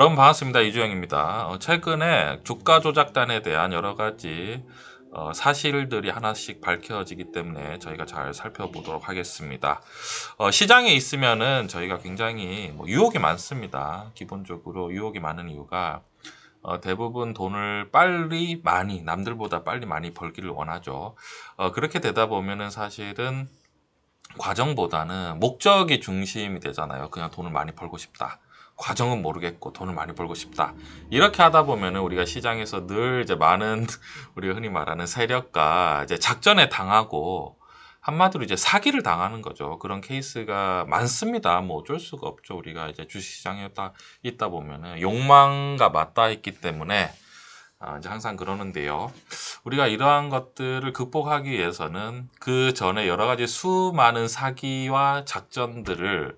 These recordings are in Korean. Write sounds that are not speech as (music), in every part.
여러분 반갑습니다. 이주영입니다. 어, 최근에 주가 조작단에 대한 여러 가지 어, 사실들이 하나씩 밝혀지기 때문에 저희가 잘 살펴보도록 하겠습니다. 어, 시장에 있으면은 저희가 굉장히 뭐 유혹이 많습니다. 기본적으로 유혹이 많은 이유가 어, 대부분 돈을 빨리 많이 남들보다 빨리 많이 벌기를 원하죠. 어, 그렇게 되다 보면은 사실은 과정보다는 목적이 중심이 되잖아요. 그냥 돈을 많이 벌고 싶다. 과정은 모르겠고 돈을 많이 벌고 싶다. 이렇게 하다 보면은 우리가 시장에서 늘 이제 많은 (laughs) 우리가 흔히 말하는 세력과 이제 작전에 당하고 한마디로 이제 사기를 당하는 거죠. 그런 케이스가 많습니다. 뭐 어쩔 수가 없죠. 우리가 이제 주식시장에 있다, 있다 보면은 욕망과 맞닿아 있기 때문에 아, 이제 항상 그러는데요. 우리가 이러한 것들을 극복하기 위해서는 그 전에 여러 가지 수많은 사기와 작전들을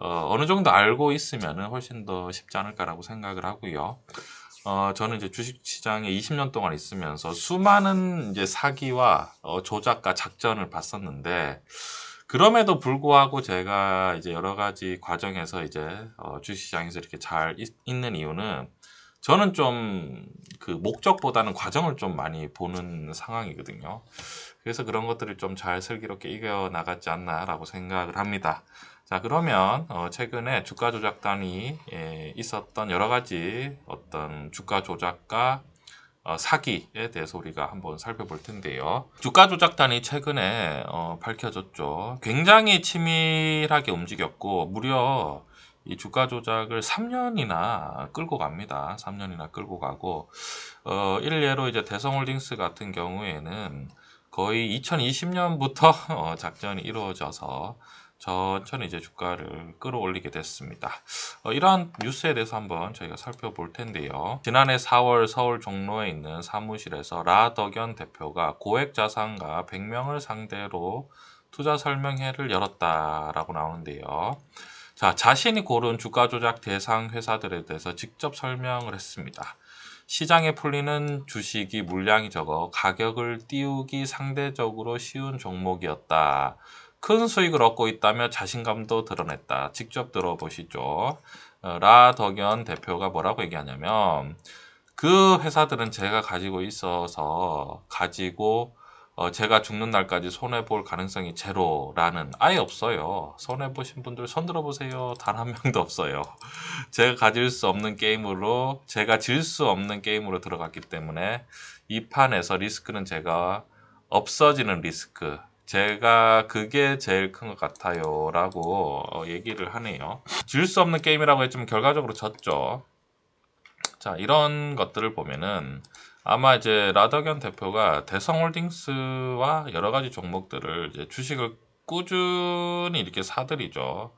어, 어느 정도 알고 있으면 훨씬 더 쉽지 않을까라고 생각을 하고요. 어, 저는 이제 주식시장에 20년 동안 있으면서 수많은 이제 사기와 어, 조작과 작전을 봤었는데, 그럼에도 불구하고 제가 이제 여러 가지 과정에서 이제 어, 주식시장에서 이렇게 잘 있, 있는 이유는 저는 좀 그 목적보다는 과정을 좀 많이 보는 상황이거든요. 그래서 그런 것들을 좀 잘 슬기롭게 이겨 나갔지 않나라고 생각을 합니다. 자 그러면 어, 최근에 주가 조작단이 예, 있었던 여러 가지 어떤 주가 조작과 어, 사기에 대해서 우리가 한번 살펴볼 텐데요. 주가 조작단이 최근에 어, 밝혀졌죠. 굉장히 치밀하게 움직였고 무려 이 주가 조작을 3년이나 끌고 갑니다. 3년이나 끌고 가고 어, 일례로 이제 대성홀딩스 같은 경우에는 거의 2020년부터 어, 작전이 이루어져서 천천히 이제 주가를 끌어올리게 됐습니다. 어, 이러한 뉴스에 대해서 한번 저희가 살펴볼 텐데요. 지난해 4월 서울 종로에 있는 사무실에서 라덕연 대표가 고액 자산가 100명을 상대로 투자 설명회를 열었다라고 나오는데요. 자, 자신이 고른 주가 조작 대상 회사들에 대해서 직접 설명을 했습니다. 시장에 풀리는 주식이 물량이 적어 가격을 띄우기 상대적으로 쉬운 종목이었다. 큰 수익을 얻고 있다며 자신감도 드러냈다. 직접 들어보시죠. 어, 라덕연 대표가 뭐라고 얘기하냐면 그 회사들은 제가 가지고 있어서 가지고 어, 제가 죽는 날까지 손해 볼 가능성이 제로라는 아예 없어요. 손해 보신 분들 손 들어 보세요. 단 한 명도 없어요. 제가 가질 수 없는 게임으로 제가 질 수 없는 게임으로 들어갔기 때문에 이 판에서 리스크는 제가 없어지는 리스크. 제가 그게 제일 큰 것 같아요. 라고 어, 얘기를 하네요. 질 수 없는 게임이라고 했지만 결과적으로 졌죠. 자, 이런 것들을 보면은 아마 이제 라더견 대표가 대성홀딩스와 여러 가지 종목들을 이제 주식을 꾸준히 이렇게 사들이죠.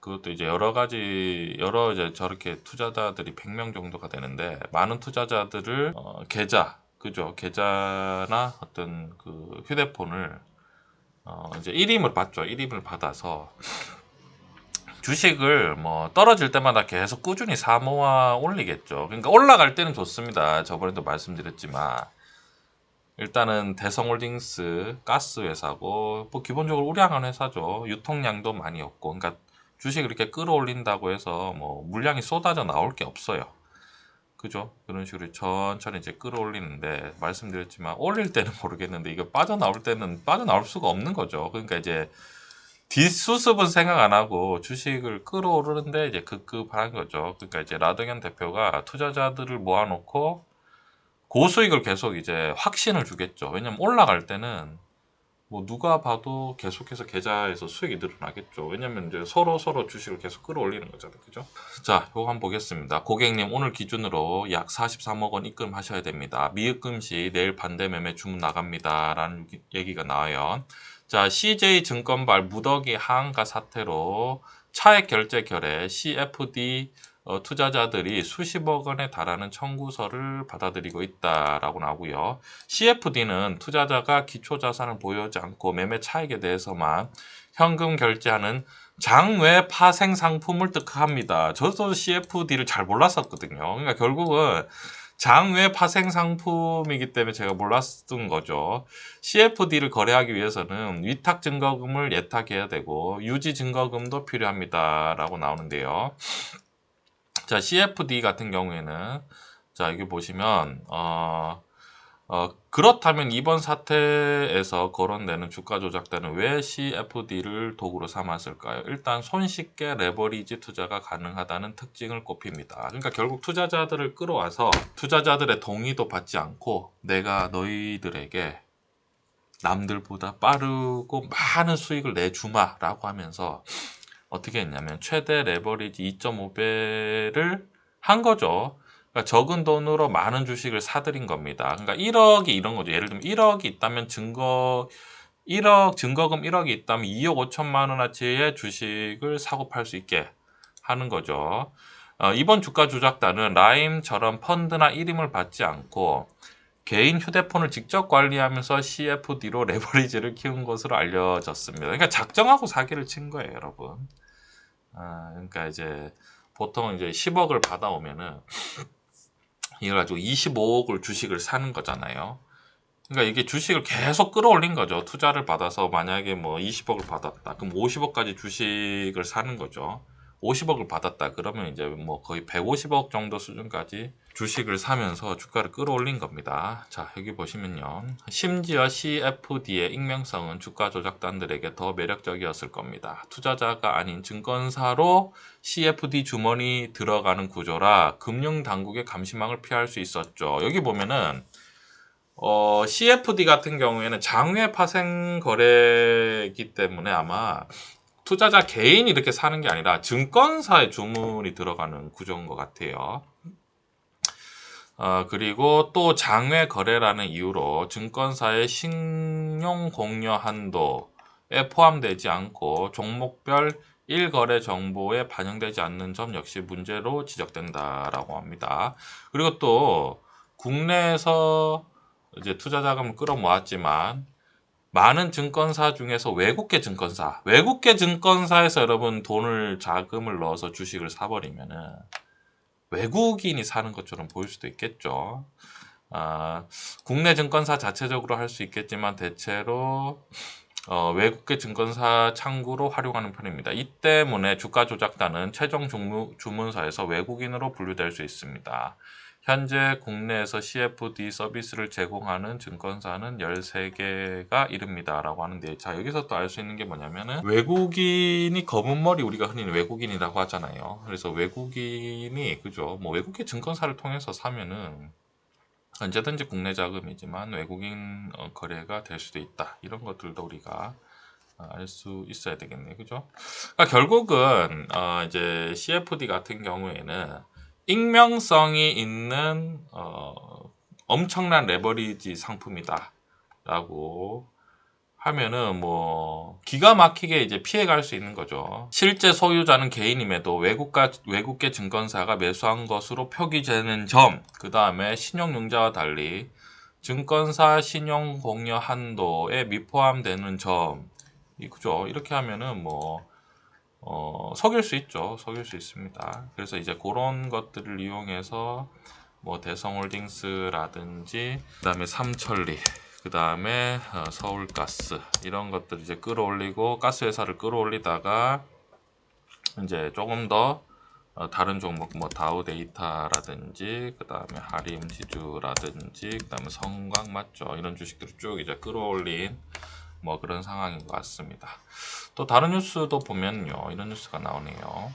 그것도 이제 여러 가지 여러 이제 저렇게 투자자들이 100명 정도가 되는데 많은 투자자들을 어, 계좌 그죠 계좌나 어떤 그 휴대폰을 어, 이제 1임을 받죠. 1임을 받아서 주식을 뭐 떨어질 때마다 계속 꾸준히 사모아 올리겠죠. 그러니까 올라갈 때는 좋습니다. 저번에도 말씀드렸지만 일단은 대성홀딩스 가스 회사고 뭐 기본적으로 우량한 회사죠. 유통량도 많이 없고 그러니까 주식을 이렇게 끌어올린다고 해서 뭐 물량이 쏟아져 나올 게 없어요. 그죠? 그런 식으로 천천히 이제 끌어올리는데 말씀드렸지만 올릴 때는 (laughs) 모르겠는데 이거 빠져나올 때는 빠져나올 수가 없는 거죠. 그러니까 이제 뒷수습은 생각 안 하고 주식을 끌어오르는데 이제 급급한 거죠. 그러니까 이제 라동현 대표가 투자자들을 모아놓고 고수익을 계속 이제 확신을 주겠죠. 왜냐면 올라갈 때는 뭐 누가 봐도 계속해서 계좌에서 수익이 늘어나겠죠. 왜냐면 이제 서로 서로 주식을 계속 끌어올리는 거잖아요. 그죠? 자, 요거 한번 보겠습니다. 고객님 오늘 기준으로 약 43억 원 입금하셔야 됩니다. 미입금 시 내일 반대 매매 주문 나갑니다. 라는 얘기가 나와요. 자, CJ 증권발 무더기 하한가 사태로 차액 결제 결에 CFD 어, 투자자들이 수십억 원에 달하는 청구서를 받아들이고 있다라고 나오고요. CFD는 투자자가 기초 자산을 보유하지 않고 매매 차익에 대해서만 현금 결제하는 장외 파생 상품을 뜻합니다. 저도 CFD를 잘 몰랐었거든요. 그러니까 결국은 장외 파생 상품이기 때문에 제가 몰랐던 거죠. CFD를 거래하기 위해서는 위탁 증거금을 예탁해야 되고 유지 증거금도 필요합니다. 라고 나오는데요. 자, CFD 같은 경우에는 자, 여기 보시면 어, 어, 그렇다면 이번 사태에서 거론되는 주가 조작단은 왜 CFD를 도구로 삼았을까요? 일단 손쉽게 레버리지 투자가 가능하다는 특징을 꼽힙니다. 그러니까 결국 투자자들을 끌어와서 투자자들의 동의도 받지 않고 내가 너희들에게 남들보다 빠르고 많은 수익을 내주마라고 하면서 어떻게 했냐면 최대 레버리지 2.5배를 한 거죠. 그러니까 적은 돈으로 많은 주식을 사들인 겁니다. 그러니까 1억이 이런 거죠. 예를 들면 1억이 있다면 증거 1억 증거금 1억이 있다면 2억 5천만 원어치의 주식을 사고 팔 수 있게 하는 거죠. 어, 이번 주가 조작단은 라임처럼 펀드나 이름을 받지 않고 개인 휴대폰을 직접 관리하면서 CFD로 레버리지를 키운 것으로 알려졌습니다. 그러니까 작정하고 사기를 친 거예요, 여러분. 아, 그러니까 이제 보통 이제 10억을 받아오면은 이걸 가지고 25억을 주식을 사는 거잖아요. 그러니까 이게 주식을 계속 끌어올린 거죠. 투자를 받아서 만약에 뭐 20억을 받았다. 그럼 50억까지 주식을 사는 거죠. 50억을 받았다. 그러면 이제 뭐 거의 150억 정도 수준까지 주식을 사면서 주가를 끌어올린 겁니다. 자, 여기 보시면요. 심지어 CFD의 익명성은 주가 조작단들에게 더 매력적이었을 겁니다. 투자자가 아닌 증권사로 CFD 주머니 들어가는 구조라 금융 당국의 감시망을 피할 수 있었죠. 여기 보면은 어, CFD 같은 경우에는 장외 파생 거래이기 때문에 아마 투자자 개인이 이렇게 사는 게 아니라 증권사의 주문이 들어가는 구조인 것 같아요. 어, 그리고 또 장외 거래라는 이유로 증권사의 신용 공여 한도에 포함되지 않고 종목별 1거래 정보에 반영되지 않는 점 역시 문제로 지적된다라고 합니다. 그리고 또 국내에서 이제 투자 자금을 끌어모았지만 많은 증권사 중에서 외국계 증권사, 외국계 증권사에서 여러분 돈을 자금을 넣어서 주식을 사버리면은 외국인이 사는 것처럼 보일 수도 있겠죠. 아, 국내 증권사 자체적으로 할 수 있겠지만 대체로 어, 외국계 증권사 창구로 활용하는 편입니다. 이 때문에 주가 조작단은 최종 주무, 주문서에서 외국인으로 분류될 수 있습니다. 현재 국내에서 CFD 서비스를 제공하는 증권사는 13개가 이릅니다. 라고 하는데, 자, 여기서 또 알 수 있는 게 뭐냐면은, 외국인이 검은 머리 우리가 흔히 외국인이라고 하잖아요. 그래서 외국인이, 그죠? 뭐 외국계 증권사를 통해서 사면은, 언제든지 국내 자금이지만 외국인 어, 거래가 될 수도 있다. 이런 것들도 우리가 어, 알수 있어야 되겠네. 그죠? 그러니까 결국은, 어, 이제 CFD 같은 경우에는, 익명성이 있는 어, 엄청난 레버리지 상품이다 라고 하면은 뭐 기가 막히게 이제 피해갈 수 있는 거죠. 실제 소유자는 개인임에도 외국가 외국계 증권사가 매수한 것으로 표기되는 점, 그 다음에 신용융자와 달리 증권사 신용 공여 한도에 미포함되는 점, 이죠. 이렇게 하면은 뭐 어, 속일 수 있죠. 속일 수 있습니다. 그래서 이제 그런 것들을 이용해서 뭐 대성홀딩스라든지 그다음에 삼천리 그 다음에 어, 서울가스 이런 것들 이제 끌어올리고 가스 회사를 끌어올리다가 이제 조금 더 어, 다른 종목 뭐 다우 데이터라든지 그 다음에 하림지주라든지 그 다음에 성광 맞죠 이런 주식들을 쭉 이제 끌어올린 뭐 그런 상황인 것 같습니다. 또 다른 뉴스도 보면요. 이런 뉴스가 나오네요.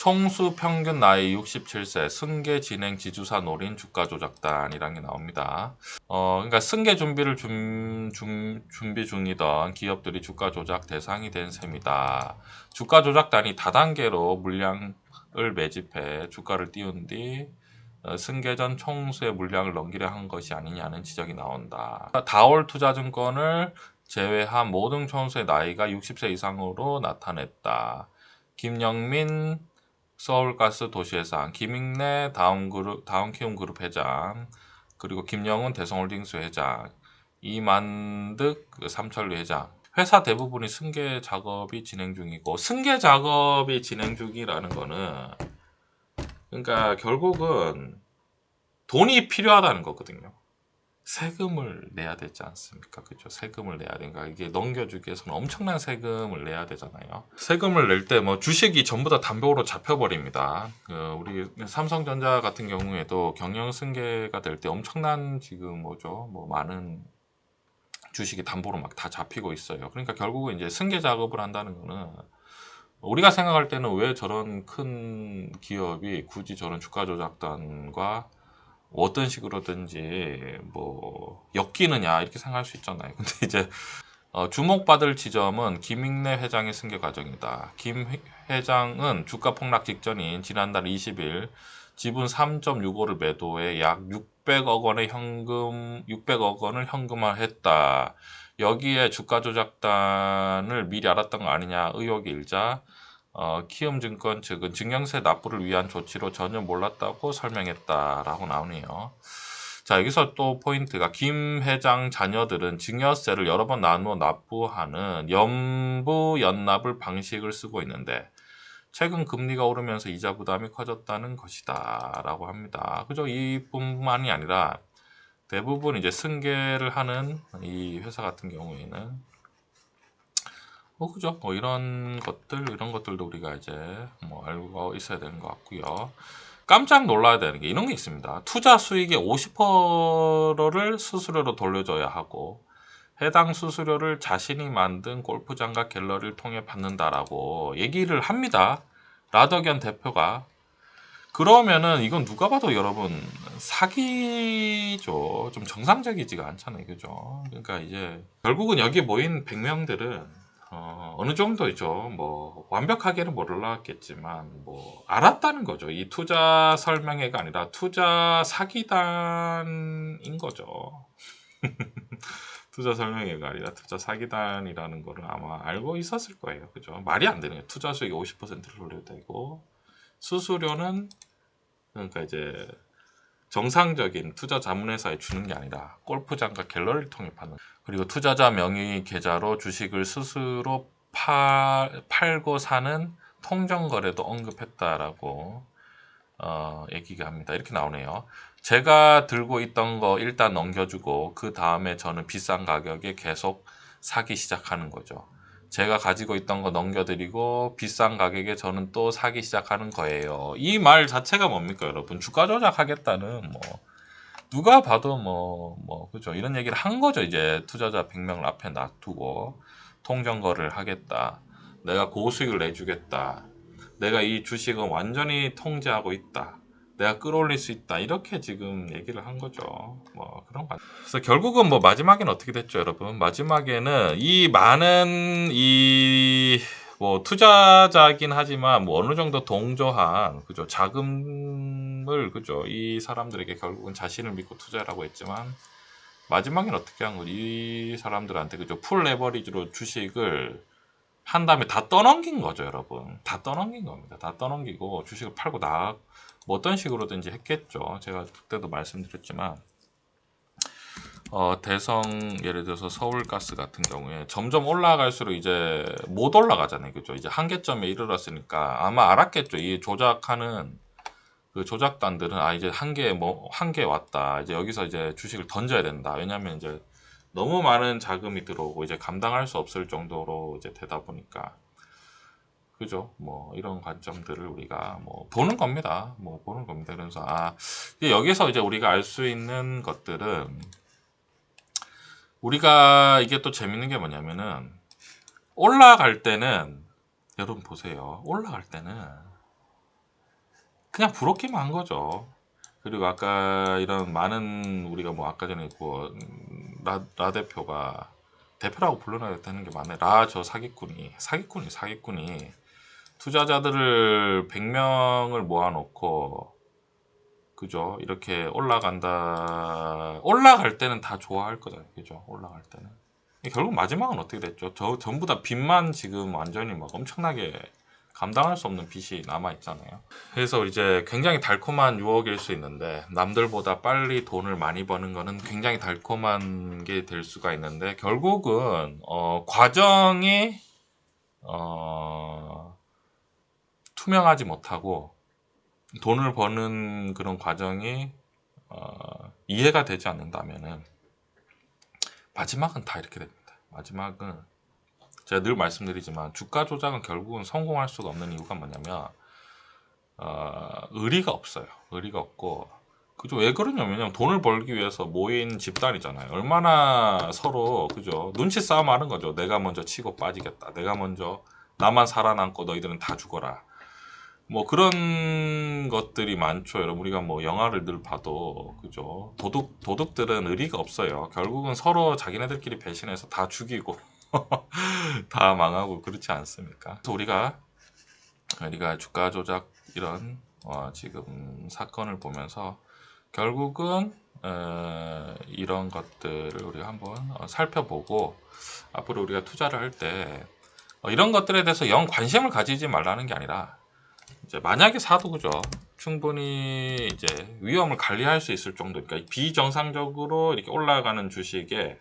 총수 평균 나이 67세 승계 진행 지주사 노린 주가 조작단이라는 게 나옵니다. 어, 그러니까 승계 준비를 준, 준, 준비 중이던 기업들이 주가 조작 대상이 된 셈이다. 주가 조작단이 다단계로 물량을 매집해 주가를 띄운 뒤 어, 승계 전 총수의 물량을 넘기려 한 것이 아니냐는 지적이 나온다. 다올 투자증권을 제외한 모든 총수의 나이가 60세 이상으로 나타냈다. 김영민 서울가스 도시회장, 김익래 다운그룹, 다운키움그룹 회장, 그리고 김영훈 대성홀딩스 회장, 이만득 그 삼천리 회장. 회사 대부분이 승계 작업이 진행 중이고 승계 작업이 진행 중이라는 거는 그러니까 결국은 돈이 필요하다는 거거든요. 세금을 내야 되지 않습니까? 그죠? 세금을 내야 되니까 이게 넘겨주기 위해서는 엄청난 세금을 내야 되잖아요. 세금을 낼 때 뭐 주식이 전부 다 담보로 잡혀버립니다. 그 우리 삼성전자 같은 경우에도 경영 승계가 될 때 엄청난 지금 뭐죠? 뭐 많은 주식이 담보로 막 다 잡히고 있어요. 그러니까 결국은 이제 승계 작업을 한다는 거는 우리가 생각할 때는 왜 저런 큰 기업이 굳이 저런 주가 조작단과 어떤 식으로든지 뭐 엮이느냐 이렇게 생각할 수 있잖아요. (laughs) 근데 이제 어, 주목받을 지점은 김익래 회장의 승계 과정이다. 김 회- 회장은 주가 폭락 직전인 지난달 20일 지분 3.65를 매도해 약 600억 원의 현금 600억 원을 현금화했다. 여기에 주가 조작단을 미리 알았던 거 아니냐 의혹이 일자 어, 키움증권 측은 증여세 납부를 위한 조치로 전혀 몰랐다고 설명했다라고 나오네요. 자 여기서 또 포인트가 김 회장 자녀들은 증여세를 여러 번 나누어 납부하는 연부 연납을 방식을 쓰고 있는데 최근 금리가 오르면서 이자 부담이 커졌다는 것이다 라고 합니다. 그죠? 이뿐만이 아니라 대부분 이제 승계를 하는 이 회사 같은 경우에는 뭐 그죠? 뭐 이런 것들 이런 것들도 우리가 이제 뭐 알고 있어야 되는 것 같고요. 깜짝 놀라야 되는 게 이런 게 있습니다. 투자 수익의 50%를 수수료로 돌려줘야 하고 해당 수수료를 자신이 만든 골프장과 갤러리를 통해 받는다라고 얘기를 합니다. 라더견 대표가 그러면은 이건 누가 봐도 여러분 사기죠. 좀 정상적이지가 않잖아요. 그죠? 그러니까 이제 결국은 여기 모인 100명들은 어, 어느 정도죠. 뭐 완벽하게는 모르겠지만 뭐 알았다는 거죠. 이 투자 설명회가 아니라 투자 사기단인 거죠. (laughs) 투자 설명회가 아니라 투자 사기단이라는 거를 아마 알고 있었을 거예요. 그죠? 말이 안 되는 거예요. 투자 수익 50%를 돌려야 되고 수수료는 그러니까 이제 정상적인 투자 자문회사에 주는 게 아니라 골프장과 갤러리를 통해 받는 그리고 투자자 명의 계좌로 주식을 스스로 파, 팔고 사는 통정 거래도 언급했다라고 어, 얘기가 합니다. 이렇게 나오네요. 제가 들고 있던 거 일단 넘겨주고 그 다음에 저는 비싼 가격에 계속 사기 시작하는 거죠. 제가 가지고 있던 거 넘겨드리고 비싼 가격에 저는 또 사기 시작하는 거예요. 이 말 자체가 뭡니까, 여러분? 주가 조작하겠다는 뭐 누가 봐도 뭐뭐 그죠 이런 얘기를 한 거죠. 이제 투자자 100명을 앞에 놔두고 통정거를 하겠다. 내가 고수익을 내주겠다. 내가 이 주식은 완전히 통제하고 있다. 내가 끌어올릴 수 있다. 이렇게 지금 얘기를 한 거죠. 뭐 그런 거. 그래서 결국은 뭐 마지막에는 어떻게 됐죠, 여러분? 마지막에는 이 많은 이 뭐 투자자긴 하지만 뭐 어느 정도 동조한 그죠 자금을 그죠 이 사람들에게 결국은 자신을 믿고 투자라고 했지만 마지막엔 어떻게 한 거지 이 사람들한테 그죠 풀 레버리지로 주식을 한 다음에 다 떠넘긴 거죠 여러분 다 떠넘긴 겁니다 다 떠넘기고 주식을 팔고 나 뭐 어떤 식으로든지 했겠죠 제가 그때도 말씀드렸지만 어, 대성 예를 들어서 서울가스 같은 경우에 점점 올라갈수록 이제 못 올라가잖아요. 그죠? 이제 한계점에 이르렀으니까 아마 알았겠죠. 이 조작하는 그 조작단들은 아 이제 한계 뭐 한계 왔다. 이제 여기서 이제 주식을 던져야 된다. 왜냐면 이제 너무 많은 자금이 들어오고 이제 감당할 수 없을 정도로 이제 되다 보니까 그죠? 뭐 이런 관점들을 우리가 뭐 보는 겁니다. 뭐 보는 겁니다. 그래서 아 여기서 이제 우리가 알 수 있는 것들은 우리가 이게 또 재밌는 게 뭐냐면은 올라갈 때는 여러분 보세요. 올라갈 때는 그냥 부럽기만 한 거죠. 그리고 아까 이런 많은 우리가 뭐 아까 전에 그 라, 라 대표가 대표라고 불러놔야 되는 게 맞네. 라 저 사기꾼이 사기꾼이 사기꾼이 투자자들을 100명을 모아놓고 그죠? 이렇게 올라간다. 올라갈 때는 다 좋아할 거잖아요. 그죠? 올라갈 때는. 결국 마지막은 어떻게 됐죠? 저 전부 다 빚만 지금 완전히 막 엄청나게 감당할 수 없는 빚이 남아 있잖아요. 그래서 이제 굉장히 달콤한 유혹일 수 있는데 남들보다 빨리 돈을 많이 버는 거는 굉장히 달콤한 게 될 수가 있는데 결국은 어, 과정이 어, 투명하지 못하고 돈을 버는 그런 과정이 어, 이해가 되지 않는다면은 마지막은 다 이렇게 됩니다. 마지막은 제가 늘 말씀드리지만 주가 조작은 결국은 성공할 수가 없는 이유가 뭐냐면 어, 의리가 없어요. 의리가 없고 그죠? 왜 그러냐면 돈을 벌기 위해서 모인 집단이잖아요. 얼마나 서로 그죠? 눈치 싸움 하는 거죠. 내가 먼저 치고 빠지겠다. 내가 먼저 나만 살아남고 너희들은 다 죽어라. 뭐 그런 것들이 많죠. 여러분 우리가 뭐 영화를 늘 봐도 그죠? 도둑 도둑들은 의리가 없어요. 결국은 서로 자기네들끼리 배신해서 다 죽이고 (laughs) 다 망하고 그렇지 않습니까? 그래서 우리가 우리가 주가 조작 이런 어, 지금 사건을 보면서 결국은 어, 이런 것들을 우리가 한번 어, 살펴보고 앞으로 우리가 투자를 할때 어, 이런 것들에 대해서 영 관심을 가지지 말라는 게 아니라 이제 만약에 사도 그죠 충분히 이제 위험을 관리할 수 있을 정도 그러니까 비정상적으로 이렇게 올라가는 주식에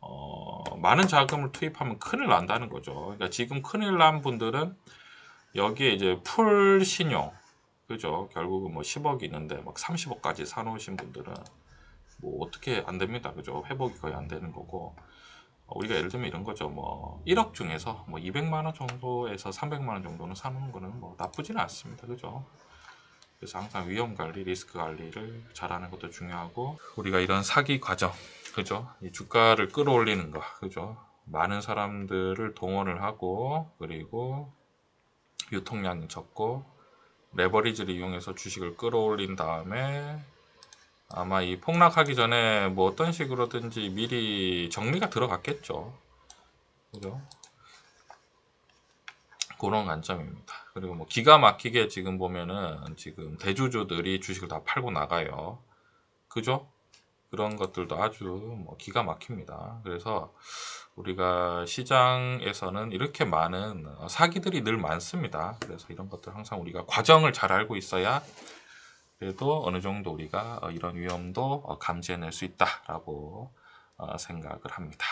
어, 많은 자금을 투입하면 큰일 난다는 거죠. 그러니까 지금 큰일 난 분들은 여기에 이제 풀 신용 그죠? 결국은 뭐 10억이 있는데 막 30억까지 사놓으신 분들은 뭐 어떻게 안 됩니다. 그죠? 회복이 거의 안 되는 거고 어, 우리가 예를 들면 이런 거죠. 뭐 1억 중에서 뭐 200만 원 정도에서 300만 원 정도는 사놓는 거는 뭐 나쁘지는 않습니다. 그죠? 그래서 항상 위험 관리, 리스크 관리를 잘하는 것도 중요하고 우리가 이런 사기 과정, 그죠? 이 주가를 끌어올리는 거, 그죠? 많은 사람들을 동원을 하고 그리고 유통량이 적고 레버리지를 이용해서 주식을 끌어올린 다음에 아마 이 폭락하기 전에 뭐 어떤 식으로든지 미리 정리가 들어갔겠죠. 그죠? 그런 관점입니다. 그리고 뭐 기가 막히게 지금 보면은 지금 대주주들이 주식을 다 팔고 나가요. 그죠? 그런 것들도 아주 뭐 기가 막힙니다. 그래서 우리가 시장에서는 이렇게 많은 어, 사기들이 늘 많습니다. 그래서 이런 것들 항상 우리가 과정을 잘 알고 있어야 그래도 어느 정도 우리가 어, 이런 위험도 어, 감지해낼 수 있다라고 어, 생각을 합니다.